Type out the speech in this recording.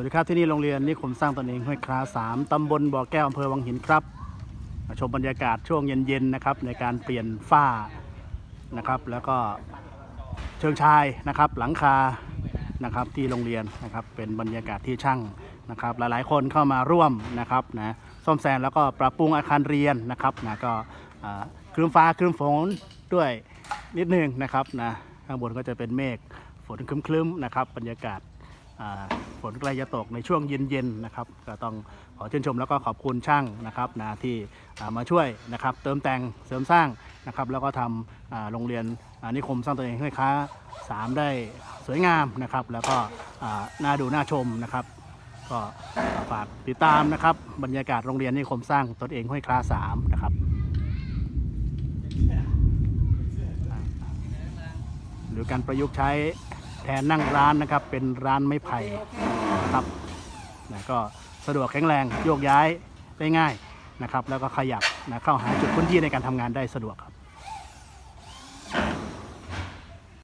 วัสดีครับที่นี่โรงเรียนนิคมสร้างตนเองห้วยคลาสามตำบลบ่อแก้วอำเภอวังหินครับมาชมบรรยากาศช่วงเย็นๆนะครับในการเปลี่ยนฝ้านะครับ แล้วก็เชิงชายนะครับหลังคานะครับที่โรงเรียนนะครับเป็นบรรยากาศที่ช่างนะครับ หลายๆคนเข้ามาร่วมนะครับนะซ่อมแซมแล้วก็ปรับปรุงอาคารเรียนนะครับนะก็คลืมฟ้าคลืมฝนด้วยนิดนึงนะครับนะข้างบนก็จะเป็นเมฆฝนคลึ้มๆนะครับบรรยากาศ ฝนใกล้จะตกในช่วงเย็นๆนะครับก็ต้องขอชื่นชมแล้วก็ขอบคุณช่างนะครับนะที่มาช่วยนะครับเติมแต่งเสริมสร้างนะครับแล้วก็ทำโรงเรียนนิคมสร้างตัวเองให้ค้าสามได้สวยงามนะครับแล้วก็น่าดูน่าชมนะครับก็ฝากติดตามนะครับบรรยากาศโรงเรียนนิคมสร้างตนเองห้วยคลาสามนะครับหรือการประยุกต์ใช้ แทนนั่งร้านนะครับ เป็นร้านไม้ไผ่นะครับนะก็สะดวกแข็งแรงโยกย้ายได้ง่ายนะครับ แล้วก็ขยับนะเข้าหาจุดพื้นที่ในการทำงานได้สะดวกครับ